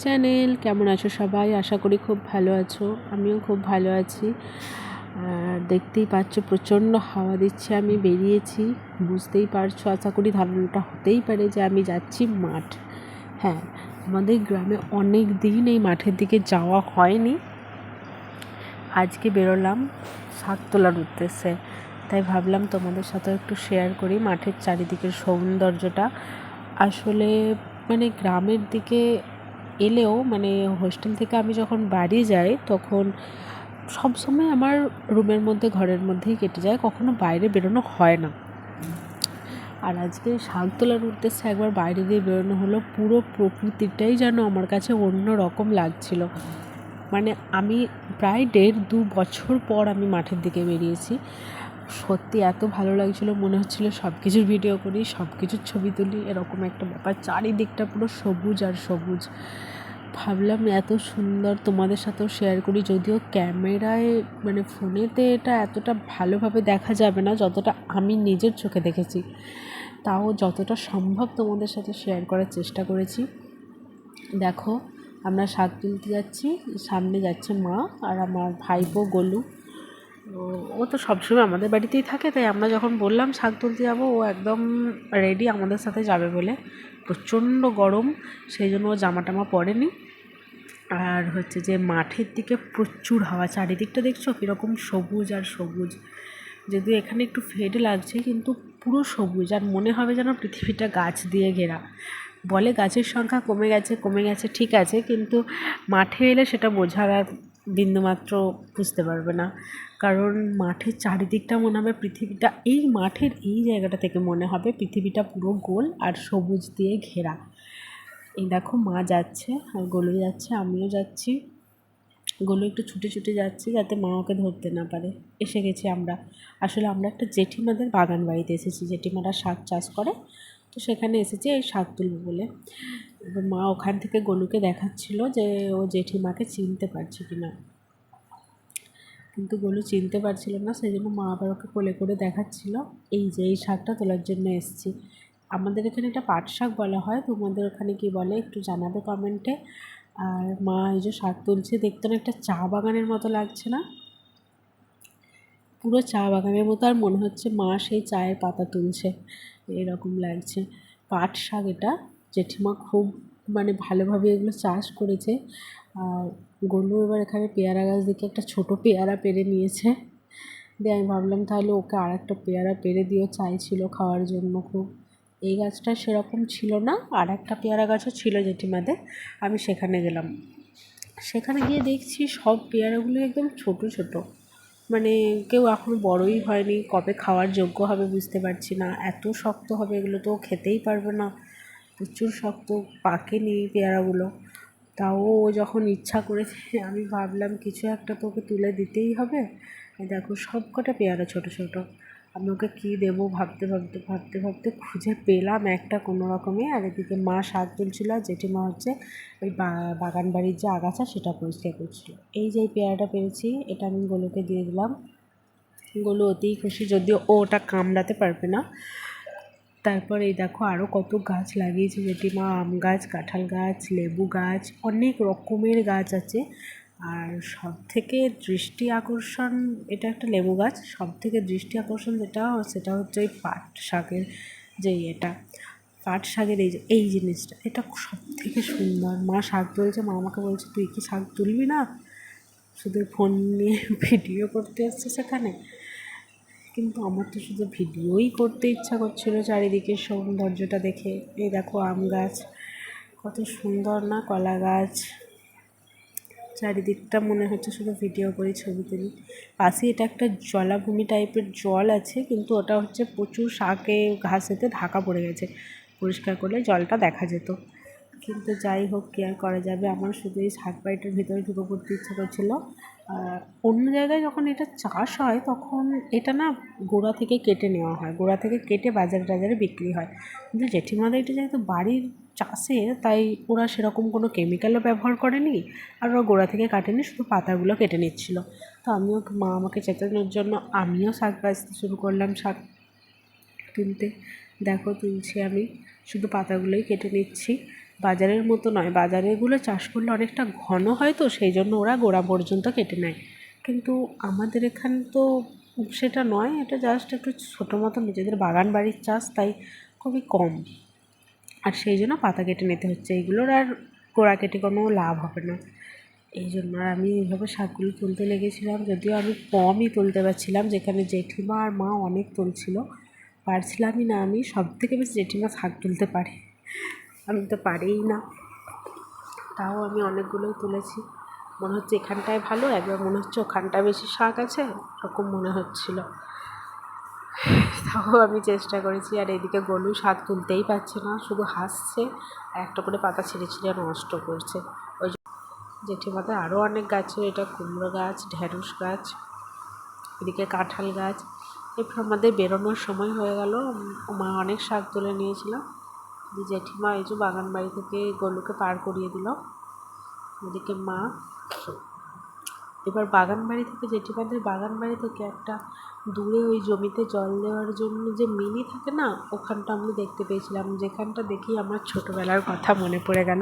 Channel. কেমন আছো সবাই? আশা করি খুব ভালো আছো। আমিও খুব ভালো আছি। আর দেখতেই পাচ্ছ, প্রচণ্ড হাওয়া দিচ্ছে, আমি বেরিয়েছি। বুঝতেই পারছ, আশা করি ধারণাটা হতেই পারে যে আমি যাচ্ছি মাঠ। হ্যাঁ আমাদের গ্রামে অনেক দিন এই মাঠের দিকে যাওয়া হয়নি। আজকে বেরোলাম শাক তোলার উদ্দেশ্যে। তাই ভাবলাম তোমাদের সাথে একটু শেয়ার করি মাঠের চারিদিকের সৌন্দর্যটা। আসলে মানে গ্রামের দিকে এলেও মানে হোস্টেল থেকে আমি যখন বাড়ি যাই, তখন সব সময় আমার রুমের মধ্যে, ঘরের মধ্যেই কেটে যায়। কখনো বাইরে বেরোনো হয় না। আর আজকে শাক তোলার উদ্দেশ্যে একবার বাইরে দিয়ে বেরোনো হলো, পুরো প্রকৃতিটাই যেন আমার কাছে অন্য রকম লাগছিল। মানে আমি প্রায় দেড় দু বছর পর আমি মাঠের দিকে বেরিয়েছি। সত্যি এত ভালো লাগছিল, মনে হচ্ছিল সব কিছুর ভিডিও করি সব কিছুর ছবি তুলি, এরকম একটা ব্যাপার। চারিদিকটা পুরো সবুজ আর সবুজ। ভাবলাম এত সুন্দর তোমাদের সাথেও শেয়ার করি, যদিও ক্যামেরায় মানে ফোনেতে এটা এতটা ভালোভাবে দেখা যাবে না যতটা আমি নিজের চোখে দেখেছি। তাও যতটা সম্ভব তোমাদের সাথে শেয়ার করার চেষ্টা করেছি। দেখো, আমরা শাক তুলতে যাচ্ছি, সামনে যাচ্ছে মা আর আমার ভাইপো গোলু। ও তো সবসময় আমাদের বাড়িতেই থাকে, তাই আমরা যখন বললাম শাক তুলতে যাব, ও একদম রেডি আমাদের সাথে যাবে বলে। প্রচণ্ড গরম, সেই জন্য ও জামা টামা পরেনি। আর হচ্ছে যে মাঠের দিকে প্রচুর হাওয়া, চারিদিকটা দেখছ কীরকম সবুজ আর সবুজ। যদিও এখানে একটু ফেড লাগছে, কিন্তু পুরো সবুজ। আর মনে হবে যেন পৃথিবীটা গাছ দিয়ে ঘেরা। বলে গাছের সংখ্যা কমে গেছে কমে গেছে, ঠিক আছে, কিন্তু মাঠে এলে সেটা আর বিন্দুমাত্র বুঝতে পারবে না। কারণ মাঠের চারিদিকটা মনে হবে পৃথিবীটা, এই মাঠের এই জায়গাটা থেকে মনে হবে পৃথিবীটা পুরো গোল আর সবুজ দিয়ে ঘেরা। এই দেখো মা যাচ্ছে আর গোলু যাচ্ছে, আমিও যাচ্ছি। গোলু একটু ছুটে ছুটে যাচ্ছি যাতে মা ওকে ধরতে না পারে। এসে গেছি আমরা। আসলে আমরা একটা জেঠিমাদের বাগান বাড়িতে এসেছি। জেঠিমারা শাক চাষ করে তো সেখানে এসেছি, এই শাক তুলব বলে। এবার মা ওখান থেকে গলুকে দেখাচ্ছিল যে, ও জেঠিমাকে চিনতে পারছে কি না কিন্তু গলু চিনতে পারছিল না সেই জন্য মা আবার ওকে কোলে করে দেখাচ্ছিল, এই যে, এই শাকটা তোলার জন্য এসেছি। আমাদের এখানে এটা পাট শাক বলা হয়, তোমাদের ওখানে কি বলে একটু জানাবে কমেন্টে। আর মা এই যে শাক তুলছে, দেখতে না একটা চা বাগানের মতো লাগছে না? পুরো চা বাগানের মতো, আর মনে হচ্ছে মা সেই চায়ের পাতা তুলছে। এরকম লাগছে। পাট শাক এটা, জেঠিমা খুব মানে ভালোভাবে এগুলো চাষ করেছে। আর গলু এবার এখানে পেয়ারা গাছ দেখে একটা ছোটো পেয়ারা পেরে নিয়েছে। দিয়ে আমি ভাবলাম তাহলে ওকে আর একটা পেয়ারা পেরে দিও, চাইছিল খাওয়ার জন্য খুব। এই গাছটা সেরকম ছিল না আর একটা পেয়ারা গাছও ছিল জেঠিমাদের। আমি সেখানে গেলাম। সেখানে গিয়ে দেখছি সব পেয়ারাগুলো একদম ছোট ছোট। মানে কেউ এখনও বড়ই হয়নি, কবে খাওয়ার যোগ্য হবে বুঝতে পারছি না। এত শক্ত হবে এগুলো তো খেতেই পারবে না। প্রচুর শক্ত পাকেনি পেয়ারাগুলো। তাও ও যখন ইচ্ছা করেছে আমি ভাবলাম কিছু একটা তোকে তুলে দিতেই হবে। দেখো সব কটা পেয়ারা ছোটো ছোটো। আমি ওকে কী দেবো ভাবতে ভাবতে ভাবতে ভাবতে খুঁজে পেলাম একটা কোনো রকমে। আর এদিকে মা শাক তুলছিল, আর জেঠিমা হচ্ছে ওই বাগান বাড়ির যে আগাছা সেটা পরিষ্কার করছিল। এই যে পেয়ারাটা পেয়েছি এটা আমি গোলুকে দিয়ে দিলাম। গোলু অতিই খুশি, যদিও ও ওটা কামড়াতে পারবে না। তারপর এই দেখো আরও কত গাছ লাগিয়েছে জেঠিমা, আম গাছ, কাঁঠাল গাছ, লেবু গাছ, অনেক রকমের গাছ আছে। আর সব থেকে দৃষ্টি আকর্ষণ, এটা একটা লেবু গাছ সব থেকে দৃষ্টি আকর্ষণ যেটা সেটা হচ্ছে ওই পাট শাকের যে এটা, পাট শাকের এই এই জিনিসটা, এটা সব থেকে সুন্দর। মা শাক তুলছে, মা আমাকে বলছে, তুই কি শাক তুলবি না? শুধু ফোন নিয়ে ভিডিও করতে এসছে সেখানে। কিন্তু আমার তো শুধু ভিডিওই করতে ইচ্ছা করছিল চারিদিকের সৌন্দর্যটা দেখে। এই দেখো আম গাছ, কত সুন্দর না কলা গাছ। চারিদিকটা মনে হচ্ছে শুধু ভিডিও করি, ছবি তুলি। পাশে এটা একটা জলাভূমি টাইপের জল আছে, কিন্তু ওটা হচ্ছে প্রচুর শাকে, ঘাসেতে ঢাকা পড়ে গেছে। পরিষ্কার করলে জলটা দেখা যেত। কিন্তু যাই হোক, কি আর করা যাবে? আমার শুধু এই শাক বাড়িটার ভিতরে ঢুকে পড়তে ইচ্ছে করছিল। অন্য জায়গায় যখন এটা চাষ হয়, তখন এটা না গোড়া থেকে কেটে নেওয়া হয়। গোড়া থেকে কেটে বাজারে টাজারে বিক্রি হয়। কিন্তু জেঠিমাদের এটা যেহেতু বাড়ির চাষে তাই ওরা সেরকম কোনো কেমিক্যালও ব্যবহার করেনি আর ওরা গোড়া থেকে কাটেনি, শুধু পাতাগুলো কেটে নিচ্ছিল। তো আমিও, মা আমাকে চেতানোর জন্য আমিও শাক বাঁচতে শুরু করলাম শাক তুলতে দেখো তুলছি আমি, শুধু পাতাগুলোই কেটে নিচ্ছি। বাজারের মতো নয় বাজারেরগুলো চাষ করলে অনেকটা ঘন হয় তো, সেই জন্য ওরা গোড়া পর্যন্ত কেটে নেয়। কিন্তু আমাদের এখানে তো সেটা নয়, এটা জাস্ট একটু ছোটো মতো, নিজেদের বাগান বাড়ির চাষ, তাই খুবই কম। আর সেই জন্য পাতা কেটে নিতে হচ্ছে এইগুলোর আর গোড়া কেটে কোনো লাভ হবে না। এই জন্য আর আমি এইভাবে শাকগুলো তুলতে লেগেছিলাম, যদিও আমি কমই তুলতে পারছিলাম, যেখানে জেঠিমা আর মা অনেক তুলছিল। পারছিলামই না আমি সব থেকে বেশি জেঠিমা শাক তুলতে পারে। আমি তো পারিই না। তাও আমি অনেকগুলোই তুলেছি। মনে হচ্ছে এখানটায় ভালো, একবার মনে হচ্ছে ওখানটায় বেশি শাক আছে, এরকম মনে হচ্ছিল। তাও আমি চেষ্টা করেছি, আর এদিকে গলু শাক তুলতেই পারছে না, শুধু হাসছে, আর একটা করে পাতা ছিঁড়ে ছিঁড়ে নষ্ট করছে। ওই জেঠিমাদের আরও অনেক গাছের এটা কুমড়ো গাছ ঢ্যাঁড়স গাছ, এদিকে কাঁঠাল গাছ। এরপর আমাদের বেরোনোর সময় হয়ে গেল মা অনেক শাক তুলে নিয়েছিলাম জেঠিমা এই যে বাগান বাড়ি থেকে গলুকে পার করিয়ে দিল। এদিকে মা, এবার বাগান বাড়ি থেকে জেঠিমাদের বাগান বাড়ি থেকে একটা দূরে ওই জমিতে জল দেওয়ার জন্য যে মিনি থাকে না, ওখানটা আমি দেখতে পেয়েছিলাম। যেখানটা দেখি আমার ছোটোবেলার কথা মনে পড়ে গেল।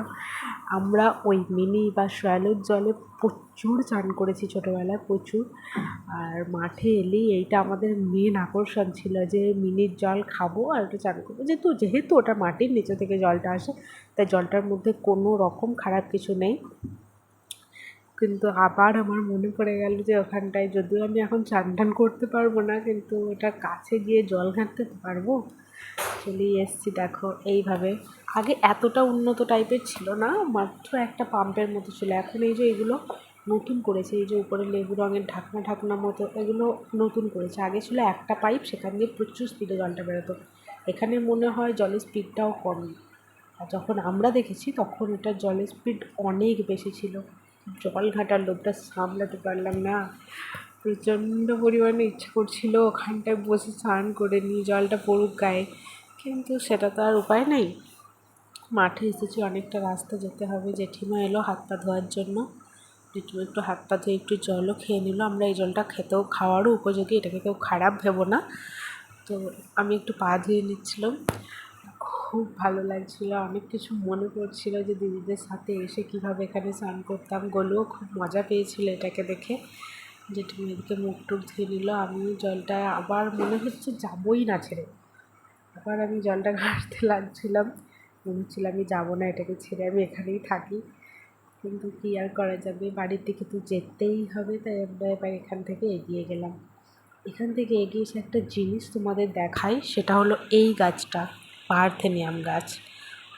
আমরা ওই মিনি বা শ্যালোর জলে প্রচুর চান করেছি ছোটোবেলায়, প্রচুর। আর মাঠে এলেই এইটা আমাদের মেন আকর্ষণ ছিল যে মিনির জল খাব আর একটু চান করব। যেহেতু যেহেতু ওটা মাটির নিচে থেকে জলটা আসে, তাই জলটার মধ্যে কোনো রকম খারাপ কিছু নেই। কিন্তু আবার আমার মনে পড়ে গেল যে ওখানটায় যদিও আমি এখন চান টান করতে পারব না, কিন্তু ওটা কাছে গিয়ে জল ঘাঁটতে পারব? চলেই এসছি দেখো এইভাবে। আগে এতটা উন্নত টাইপের ছিল না, মাত্র একটা পাম্পের মতো ছিল। এখন এই যে এগুলো নতুন করেছে, এই যে উপরে লেবু রঙের ঢাকনা ঢাকনা মতো, এগুলো নতুন করেছে। আগে ছিল একটা পাইপ সেখান দিয়ে প্রচুর স্পিডে জলটা বেরোতো। এখানে মনে হয় জলের স্পিডটাও কম। আর যখন আমরা দেখেছি, তখন এটার জলের স্পিড অনেক বেশি ছিল। জল ঘাঁটার লোকটা সামলাতে পারলাম না। প্রচণ্ড পরিমাণে ইচ্ছে করছিল ওখানটায় বসে স্নান করে নিই জলটা পড়ুক গায়ে। কিন্তু সেটা তো আর উপায় নেই। মাঠে এসেছি অনেকটা রাস্তা যেতে হবে। জেঠিমা এলো হাত পা ধোয়ার জন্য। জেঠিমা একটু হাত পা ধুয়ে একটু জলও খেয়ে নিল। আমরা এই জলটা খেতেও খাওয়ারও উপযোগী। এটাকে কেউ খারাপ ভেবো না। তো আমি একটু পা ধুয়ে নিচ্ছিলাম। খুব ভালো লাগছিল। অনেক কিছু মনে পড়ছিল যে দিদিদের সাথে এসে কীভাবে এখানে স্নান করতাম। গলুও খুব মজা পেয়েছিল এটাকে দেখে। জেঠিমা এদিকে মুখ টুক ধুয়ে নিল। আমি জলটা আবার মনে হচ্ছে যাবই না ছেড়ে। আবার আমি জলটা ঘাঁটতে লাগছিলাম। মনে হচ্ছিল আমি যাব না, এটাকে ছেড়ে আমি এখানেই থাকি। কিন্তু কী আর করা যাবে? বাড়ির দিকে তো যেতেই হবে, তাই আমরা এবার এখান থেকে এগিয়ে গেলাম। এখান থেকে এগিয়ে এসে একটা জিনিস তোমাদের দেখাই, সেটা হলো এই গাছটা। পার্থেনিয়াম গাছ।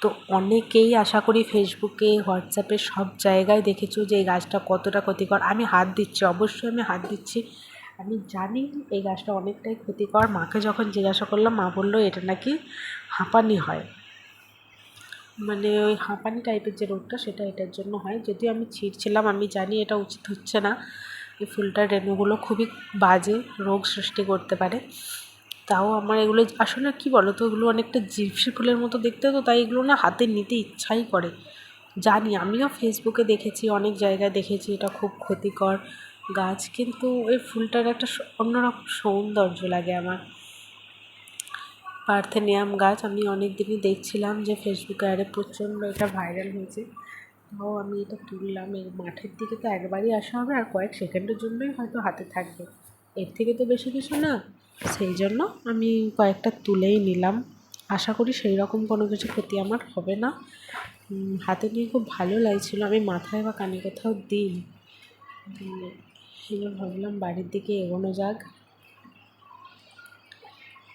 তো অনেকেই আশা করি ফেসবুকে, হোয়াটসঅ্যাপে সব জায়গায় দেখেছ যে এই গাছটা কতটা ক্ষতিকর। আমি হাত দিচ্ছি, অবশ্যই আমি হাত দিচ্ছি। আমি জানি এই গাছটা অনেকটাই ক্ষতিকর। মাকে যখন জিজ্ঞাসা করলাম, মা বলল, এটা নাকি হাঁপানি হয়? মানে ওই হাঁপানি টাইপের যে রোগটা, সেটা এটার জন্য হয়। যদিও আমি ছিঁড়ছিলাম, আমি জানি এটা উচিত হচ্ছে না। এই ফুলটার রেণুগুলো খুবই বাজে রোগ সৃষ্টি করতে পারে। তাও আমার এগুলো আসলে কী বলো তো এগুলো অনেকটা জিপসি ফুলের মতো দেখতে তো তাই এগুলো না হাতে নিতে ইচ্ছাই করে। জানি আমিও ফেসবুকে দেখেছি, অনেক জায়গায় দেখেছি এটা খুব ক্ষতিকর গাছ, কিন্তু ওই ফুলটার একটা অন্যরকম সৌন্দর্য লাগে আমার। পার্থেনিয়াম গাছ আমি অনেক দিনই দেখছিলাম যে ফেসবুকে আরে প্রচণ্ড এটা ভাইরাল হয়েছে। তাও আমি এটা তুললাম এই মাঠের দিকে তো একবারই আসা হবে, আর কয়েক সেকেন্ডের জন্যই হয়তো হাতে থাকবে। এর থেকে তো বেশি কিছু না। সেই জন্য আমি কয়েকটা তুলেই নিলাম। আশা করি সেই রকম কোনো কিছু ক্ষতি আমার হবে না। হাতে নিয়ে খুব ভালো লাগছিল। আমি মাথায় বা কানে কোথাও দিই। এবার ভাবলাম বাড়ির দিকে এগোনো যাক।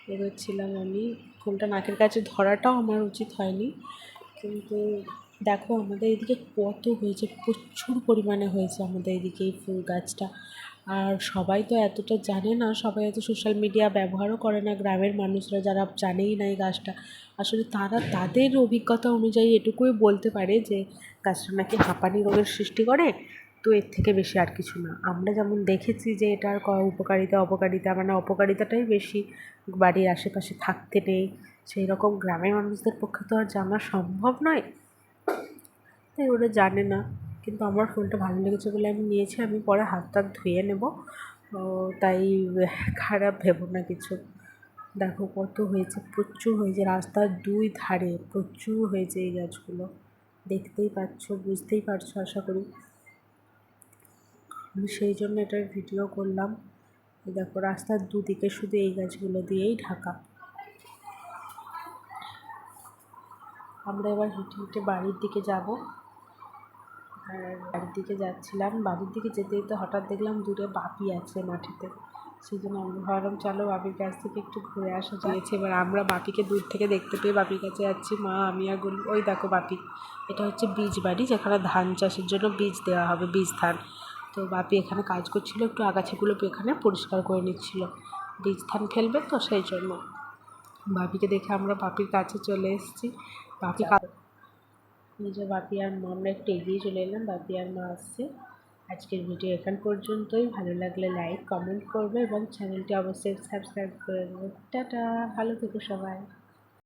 এগোচ্ছিলাম আমি। ফোনটা নাকের কাছে ধরাটাও আমার উচিত হয়নি। কিন্তু দেখো আমাদের এদিকে কত হয়েছে, প্রচুর পরিমাণে হয়েছে আমাদের এদিকে এই ফুল গাছটা। আর সবাই তো এতটা জানে না, সবাই এত সোশ্যাল মিডিয়া ব্যবহারও করে না, গ্রামের মানুষরা যারা জানেই না এই গাছটা আসলে তারা তাদের অভিজ্ঞতা অনুযায়ী এটুকুই বলতে পারে যে, গাছটা নাকি হাঁপানি রোগের সৃষ্টি করে, তো এর থেকে বেশি আর কিছু না। আমরা যেমন দেখেছি যে এটার উপকারিতা, অপকারিতা মানে অপকারিতাটাই বেশি। বাড়ির আশেপাশে থাকতে নেই সেই রকম গ্রামের মানুষদের পক্ষে তো আর জানা সম্ভব নয়। তাই ওরা জানে না। কিন্তু আমার ফোনটা ভালো লেগেছে বলে আমি নিয়েছি, আমি পরে হাত টাত ধুয়ে নেব। তাই খারাপ ভেবো না কিছু। দেখো কত হয়েছে, প্রচুর হয়েছে, রাস্তার দুই ধারে প্রচুর হয়েছে এই গাছগুলো। দেখতেই পাচ্ছ, বুঝতেই পারছ, আশা করি। আমি সেই জন্য এটার ভিডিও করলাম। দেখো, রাস্তার দুদিকে শুধু এই গাছগুলো দিয়েই ঢাকা। আমরা এবার হেঁটে হেঁটে বাড়ির দিকে যাব। বাড়ির দিকে যাচ্ছিলাম। বাড়ির দিকে যেতে যেতে হঠাৎ দেখলাম দূরে বাপি আছে মাঠেতে। সেই জন্য আমরা ভাবলাম, চলো বাপির কাছ থেকে একটু ঘুরে আসা যাচ্ছে এবার আমরা বাপিকে দূর থেকে দেখতে পেয়ে বাপির কাছে যাচ্ছি, মা, আমি আর গুলি ওই দেখো বাপি, এটা হচ্ছে বীজ বাড়ি যেখানে ধান চাষের জন্য বীজ দেওয়া হবে, বীজ ধান। তো বাপি এখানে কাজ করছিল, একটু আগাছাগুলো এখানে পরিষ্কার করে নিচ্ছিল। বীজ ধান ফেলবে তো সেই জন্য। বাপিকে দেখে আমরা বাপির কাছে চলে এসেছি। বাপি যে বাপি আর মা, আমরা একটু এগিয়ে চলে এলাম। বাপি আর মা আসছে। আজকের ভিডিও এখান পর্যন্তই। ভালো লাগলে লাইক কমেন্ট করবে এবং চ্যানেলটি অবশ্যই সাবস্ক্রাইব করে দেবে। টাটা, ভালো থেকো সবাই।